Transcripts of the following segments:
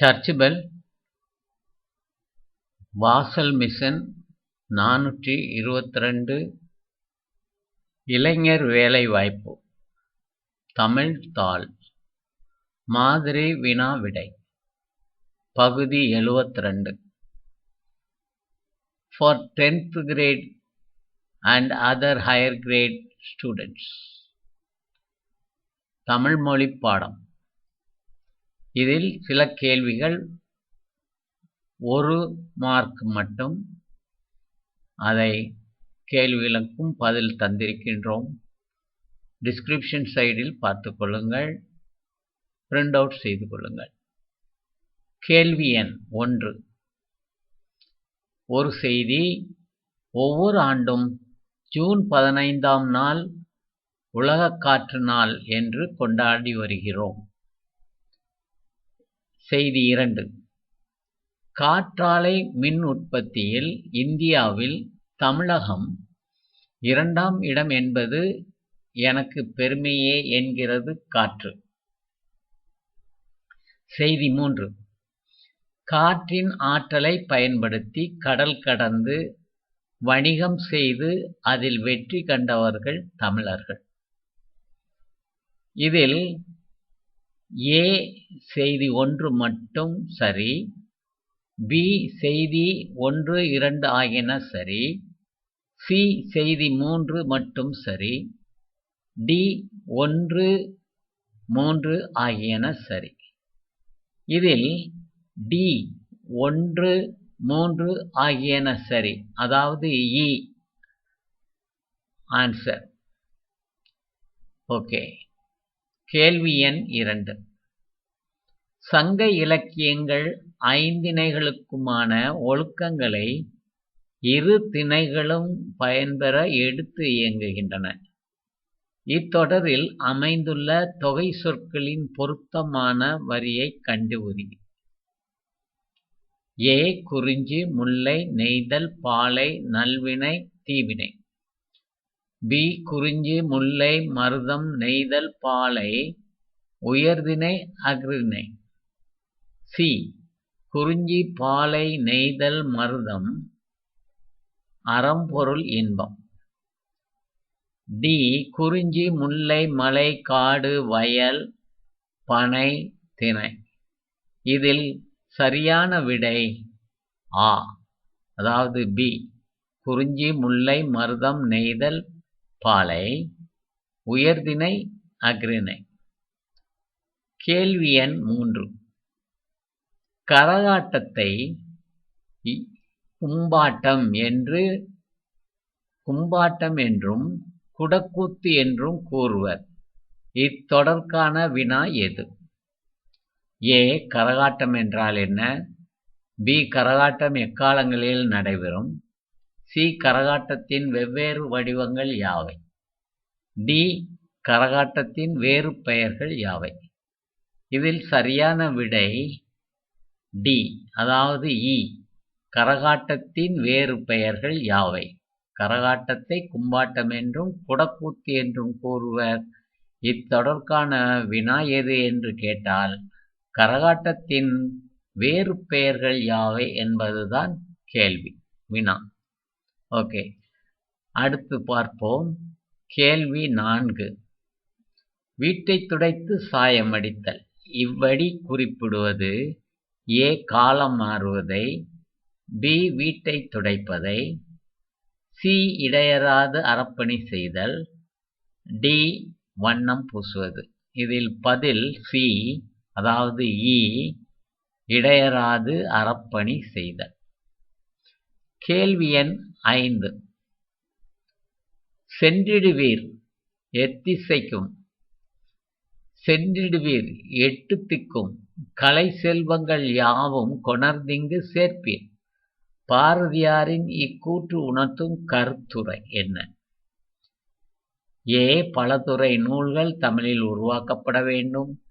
Search bell வாசல் mission நானூற்றி இருபத்திரெண்டு. இளைஞர் வேலைவாய்ப்பு. தமிழ் தாள். மாதிரி வினா விடை. பகுதி எழுவத்திரெண்டு. For tenth grade and other higher grade students Tamil மொழி பாடம். இதில் சில கேள்விகள் ஒரு மார்க் மட்டும் அதை கேள்விகளுக்கும் பதில் தந்திருக்கின்றோம். டிஸ்கிரிப்ஷன் சைடில் பார்த்து கொள்ளுங்கள். பிரிண்ட் அவுட் செய்து கொள்ளுங்கள். கேள்வி எண் ஒன்று. ஒரு செய்தி ஒவ்வொரு ஆண்டும் ஜூன் பதினைந்தாம் நாள் உலக காற்று நாள் என்று கொண்டாடி வருகிறோம். செய்தி இரண்டு. காற்றாலை மின் உற்பத்தியில் இந்தியாவில் தமிழகம் இரண்டாம் இடம் என்பது எனக்கு பெருமையே என்கிறது காற்று. செய்தி மூன்று. காற்றின் ஆற்றலை பயன்படுத்தி கடல் கடந்து வணிகம் செய்து அதில் வெற்றி கண்டவர்கள் தமிழர்கள். இதில் ஏ செய்தி ஒன்று மட்டும் சரி பி செய்தி ஒன்று இரண்டு ஆகியன சரி சி செய்தி மூன்று மட்டும் சரி டி ஒன்று மூன்று ஆகியன சரி. இதில் டி ஒன்று மூன்று ஆகியன சரி. அதாவது இ. ஆன்சர். ஓகே. கேள்வி எண் இரண்டு. சங்க இலக்கியங்கள் ஐந்திணைகளுக்குமான ஒழுக்கங்களை இரு திணைகளும் பயன்பெற எடுத்து இயங்குகின்றன. இத்தொடரில் அமைந்துள்ள தொகை சொற்களின் பொருத்தமான வரியை கண்டுபிடி ஏ குறிஞ்சி முல்லை நெய்தல் பாலை நல்வினை தீவினை. பி குறிஞ்சி முல்லை மருதம் நெய்தல் பாலை உயர்தினை அக்ரிணை சி குறிஞ்சி பாலை நெய்தல் மருதம் அறம்பொருள் இன்பம். டி குறிஞ்சி முல்லை மலை காடு வயல் பனை திணை. இதில் சரியான விடை ஆ. அதாவது பி. குறிஞ்சி முல்லை மருதம் நெய்தல் பாலை உயர்தினை அக்ரிணை கேள்வி எண் மூன்று. கரகாட்டத்தை கும்பாட்டம் என்று கும்பாட்டம் என்றும் குடக்கூத்து என்றும் கூறுவர். இத்தொடர்கான வினா எது? ஏ கரகாட்டம் என்றால் என்ன? பி கரகாட்டம் எக்காலங்களில் நடைபெறும்? சி கரகாட்டத்தின் வெவ்வேறு வடிவங்கள் யாவை? டி கரகாட்டத்தின் வேறு பெயர்கள் யாவை? இதில் சரியான விடை டி அதாவது இ. கரகாட்டத்தின் வேறு பெயர்கள் யாவை? கரகாட்டத்தை கும்பாட்டம் என்றும் குடக்கூத்து என்றும் கூறுவர். இத்தொடர்கான வினா எது என்று கேட்டால் கரகாட்டத்தின் வேறு பெயர்கள் யாவை என்பதுதான் கேள்வி வினா. ஓகே. அடுத்து பார்ப்போம். கேள்வி நான்கு. வீட்டை துடைத்து சாயம் அடித்தல். இவ்வடி குறிப்பிடுவது ஏ காலம் மாறுவதை பி வீட்டை துடைப்பதை சி இடையராது அறப்பணி செய்தல் டி வண்ணம் பூசுவது. இதில் பதில் சி அதாவது இ இடையராது அறப்பணி செய்தல். கேள்வி எண் ஐந்து. சென்றிடுவீர் எத்திசைக்கும். சென்றிடுவீர் எட்டு திக்கும் கலை செல்வங்கள் யாவும் கொணர்ந்திங்கு சேர்ப்பீர். பாரதியாரின் இக்கூற்று உணர்த்தும் கருத்துரை என்ன? ஏ. பலதுறை நூல்கள் தமிழில் உருவாக்கப்பட வேண்டும்.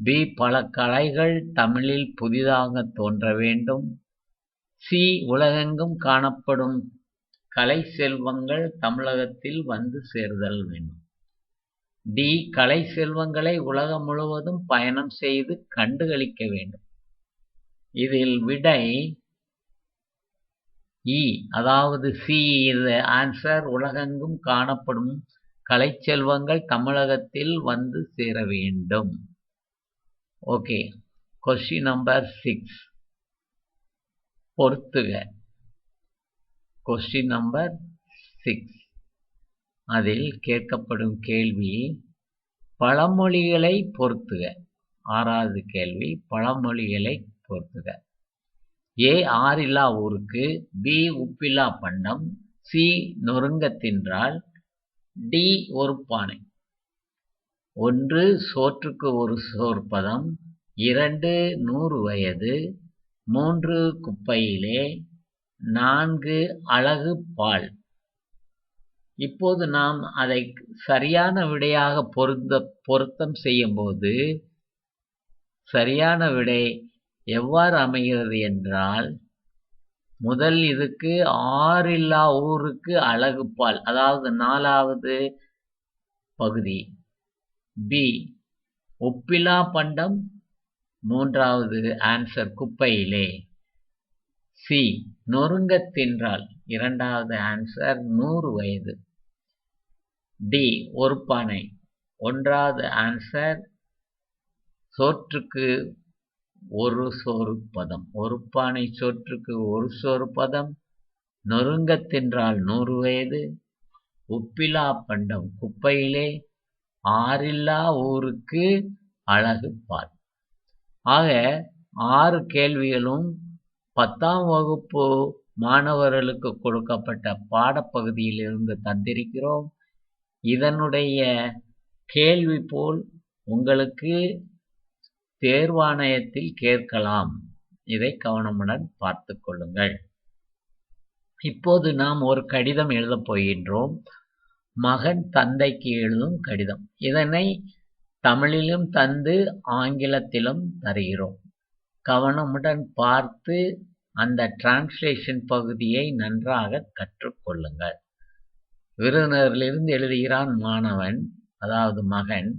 பி. பல கலைகள் தமிழில் புதிதாக தோன்ற வேண்டும். சி. உலகெங்கும் காணப்படும் கலை செல்வங்கள் தமிழகத்தில் வந்து சேர்தல் வேண்டும். டி. கலை செல்வங்களை உலகம் முழுவதும் பயணம் செய்து கண்டுகளிக்க வேண்டும். இதில் விடை இ. அதாவது சி. இது ஆன்சர் உலகெங்கும் காணப்படும் கலைச்செல்வங்கள் தமிழகத்தில் வந்து சேர வேண்டும். ஓகே கொஸ்டின் நம்பர் சிக்ஸ் பொறுத்துக. கொஸ்டின் நம்பர் சிக்ஸ் அதில் கேட்கப்படும் கேள்வி பழமொழிகளை பொறுத்துக. ஆறாவது கேள்வி பழமொழிகளை பொறுத்துக. ஏ ஆறில்லா ஊருக்கு பி உப்பில்லா பண்டம் சி நொறுங்க தின்றால் டி ஒரு பானை. ஒன்று சோற்றுக்கு ஒரு சோற்பதம் இரண்டு நூறு வயது மூன்று குப்பையிலே நான்கு அழகு பால். இப்போது நாம் அதை சரியான விடையாக பொருந்த பொருத்தம் செய்யும்போது சரியான விடை எவ்வாறு அமைகிறது என்றால் முதல் இதுக்கு ஆறில்லா ஊருக்கு அழகு பால் அதாவது நாலாவது பகுதி. பி ஒப்பிலா பண்டம் மூன்றாவது ஆன்சர் குப்பையிலே. சி நொறுங்க தின்றால் இரண்டாவது ஆன்சர் நூறு வயது. டி ஒரு பானை ஒன்றாவது ஆன்சர் சோற்றுக்கு ஒரு சோறு பதம். ஒரு பானை சோற்றுக்கு ஒரு சோறு பதம். நொறுங்க தின்றால் நூறு வயது. உப்பிலா பண்டம் குப்பையிலே ஆறில்லா ஊருக்கு அழகு பால் ஆக ஆறு கேள்விகளும் பத்தாம் வகுப்பு மாணவர்களுக்கு கொடுக்கப்பட்ட பாடப்பகுதியிலிருந்து தந்திருக்கிறோம். இதனுடைய கேள்வி போல் உங்களுக்கு தேர்வாணையத்தில் கேட்கலாம். இதை கவனமுடன் பார்த்து கொள்ளுங்கள். இப்போது நாம் ஒரு கடிதம் எழுதப் போகின்றோம். மகன் தந்தைக்கு எழுதும் கடிதம். இதனை தமிழிலும் தந்து ஆங்கிலத்திலும் தருகிறோம். கவனமுடன் பார்த்து அந்த டிரான்ஸ்லேஷன் பகுதியை நன்றாக கற்றுக்கொள்ளுங்கள். விருதுநகரிலிருந்து எழுதுகிறான் மாணவன் அதாவது மகன்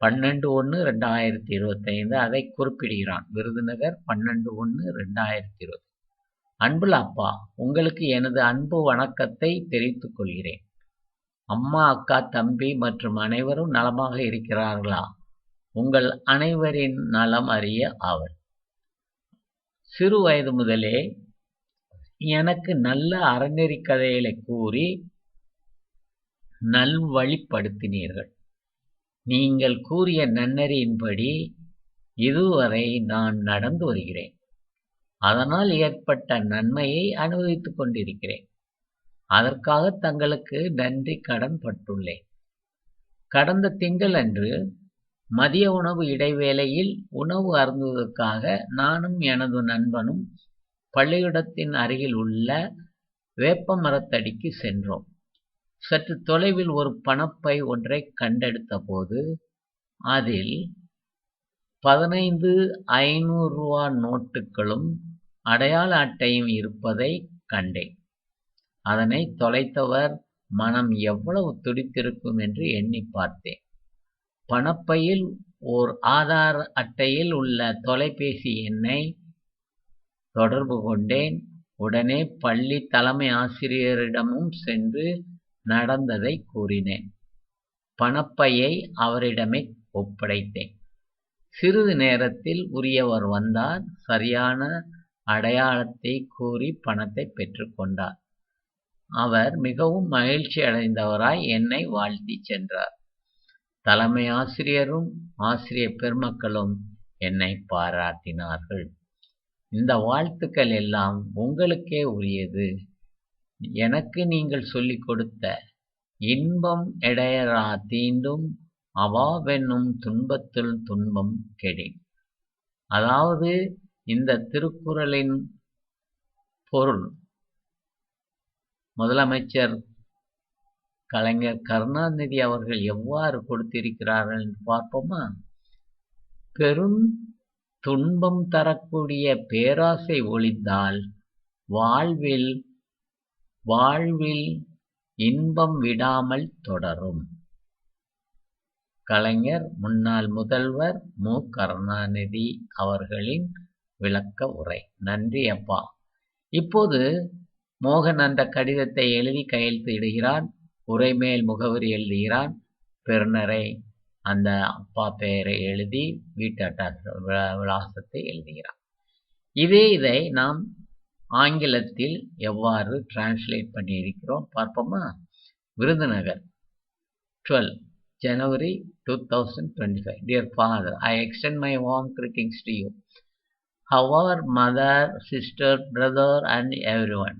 பன்னெண்டு ஒன்று ரெண்டாயிரத்தி இருபத்தைந்து அதை குறிப்பிடுகிறான். விருதுநகர் பன்னெண்டு ஒன்று ரெண்டாயிரத்தி இருபது அன்புள்ள அப்பா உங்களுக்கு எனது அன்பு வணக்கத்தை தெரிவித்துக் கொள்கிறேன் அம்மா அக்கா தம்பி மற்றும் அனைவரும் நலமாக இருக்கிறார்களா? உங்கள் அனைவரின் நலம் அறிய ஆவல். சிறு வயது முதலே எனக்கு நல்ல அறநெறி கதைகளை கூறி நல்வழிப்படுத்தினீர்கள் நீங்கள் கூறிய நன்னறியின்படி இதுவரை நான் நடந்து வருகிறேன். அதனால் ஏற்பட்ட நன்மையை அனுபவித்துக் கொண்டிருக்கிறேன். அதற்காக தங்களுக்கு நன்றி கடன் பட்டுள்ளேன். கடந்த திங்கள் அன்று மதிய உணவு இடைவேளையில் உணவு அருந்துவதற்காக நானும் எனது நண்பனும் பள்ளியிடத்தின் அருகில் உள்ள வேப்ப மரத்தடிக்கு சென்றோம். சற்று தொலைவில் ஒரு பணப்பை ஒன்றை கண்டெடுத்த போது அதில் பதினைந்து ஐநூறு ரூபா நோட்டுகளும் அடையாள அட்டையும் இருப்பதை கண்டேன். அதனை தொலைத்தவர் மனம் எவ்வளவு துடித்திருக்கும் என்று எண்ணி பார்த்தேன். பணப்பையில் ஓர் ஆதார் அட்டையில் உள்ள தொலைபேசி எண்ணை தொடர்பு கொண்டேன். உடனே பள்ளி தலைமை ஆசிரியரிடமும் சென்று நடந்ததை கூறினேன். பணப்பையை அவரிடமே ஒப்படைத்தேன். சிறிது நேரத்தில் உரியவர் வந்தார். சரியான அடையாளத்தை கூறி பணத்தை பெற்றுக்கொண்டார் அவர் மிகவும் மகிழ்ச்சி அடைந்தவராய் என்னை வாழ்த்தி சென்றார். தலைமை ஆசிரியரும் ஆசிரியர் பெருமக்களும் என்னை பாராட்டினார்கள். இந்த வாழ்த்துக்கள் எல்லாம் உங்களுக்கே உரியது. எனக்கு நீங்கள் சொல்லிக் கொடுத்த இன்பம் எடையரா தீண்டும் அவாவென்னும் துன்பத்துள் துன்பம் கெடின் அதாவது இந்த திருக்குறளின் பொருள் முதலமைச்சர் கலைஞர் கருணாநிதி அவர்கள் எவ்வாறு கொடுத்திருக்கிறார்கள் என்று பார்ப்போமா? பெரும் துன்பம் தரக்கூடிய பேராசை ஒழிந்தால் வாழ்வில் வாழ்வில் இன்பம் விடாமல் தொடரும். கலைஞர் முன்னாள் முதல்வர் மு. கருணாநிதி அவர்களின் விளக்க உரை. நன்றி அப்பா. இப்போது மோகன் அந்த கடிதத்தை எழுதி கையெழுத்து இடுகிறான். உரைமேல் முகவரி எழுதுகிறார் பெறுநரை அந்த அப்பா பெயரை எழுதி வீட்டு அட்டாச விலாசத்தை எழுதுகிறார் இதே இதை நாம் ஆங்கிலத்தில் எவ்வாறு டிரான்ஸ்லேட் பண்ணியிருக்கிறோம் பார்ப்போமா Virudhunagar twelve January two thousand twenty five dear father I extend my home greetings to you our mother sister brother and every one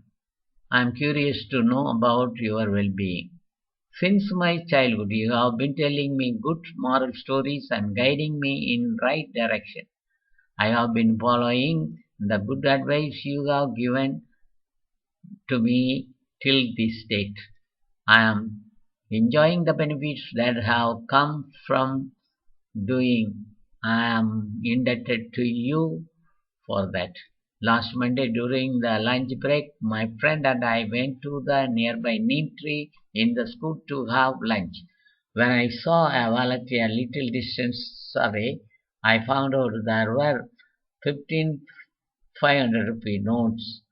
I am curious to know about your wellbeing Since my childhood, you have been telling me good moral stories and guiding me in right direction. I have been following the good advice you have given to me till this date. I am enjoying the benefits that have come from doing. I am indebted to you for that. Last Monday during the lunch break, my friend and I went to the nearby neem tree in the school to have lunch. When I saw a wallet a little distance away, I found out there were 15 500 rupee notes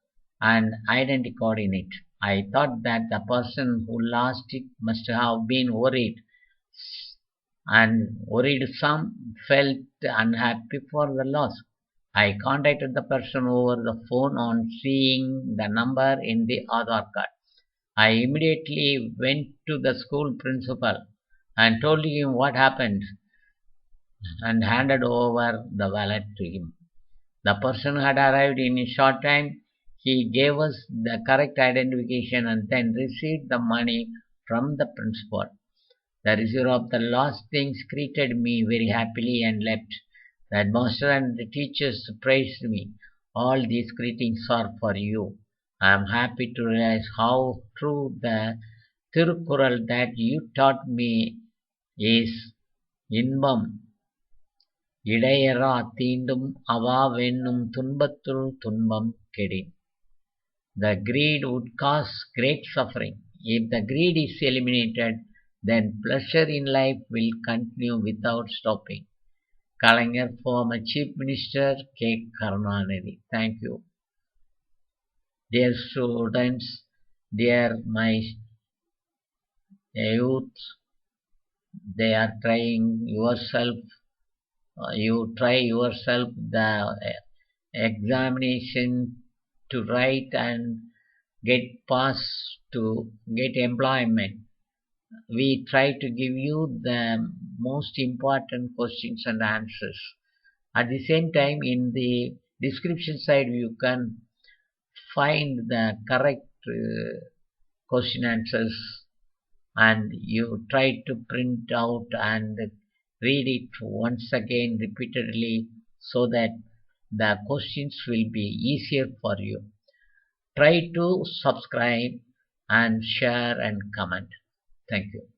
and identity card in it. I thought that the person who lost it must have been worried, and worried some felt unhappy for the loss. I contacted the person over the phone on seeing the number in the Aadhaar card. I immediately went to the school principal and told him what happened and handed over the wallet to him. The person had arrived in a short time. He gave us the correct identification and then received the money from the principal. The receiver of the lost things greeted me very happily and left. The headmaster and the teachers praised me. All these greetings are for you. I am happy to realize how true the Tirukural that you taught me is இன்பம் இடையரா தீண்டும் அவாவென்னும் துன்பத்துள் துன்பம் கெடின் The greed would cause great suffering. If the greed is eliminated, then pleasure in life will continue without stopping. Kalanger, former Chief Minister K. Karunanidhi. Thank you. Dear students, dear my youth, they are trying yourself, uh, you try yourself the examination to write and get pass to get employment. We try to give you the most important questions and answers. At the same time, in the description side, you can find the correct uh, question answers and you try to print out and read it once again repeatedly so that the questions will be easier for you. Try to subscribe and share and comment. Thank you.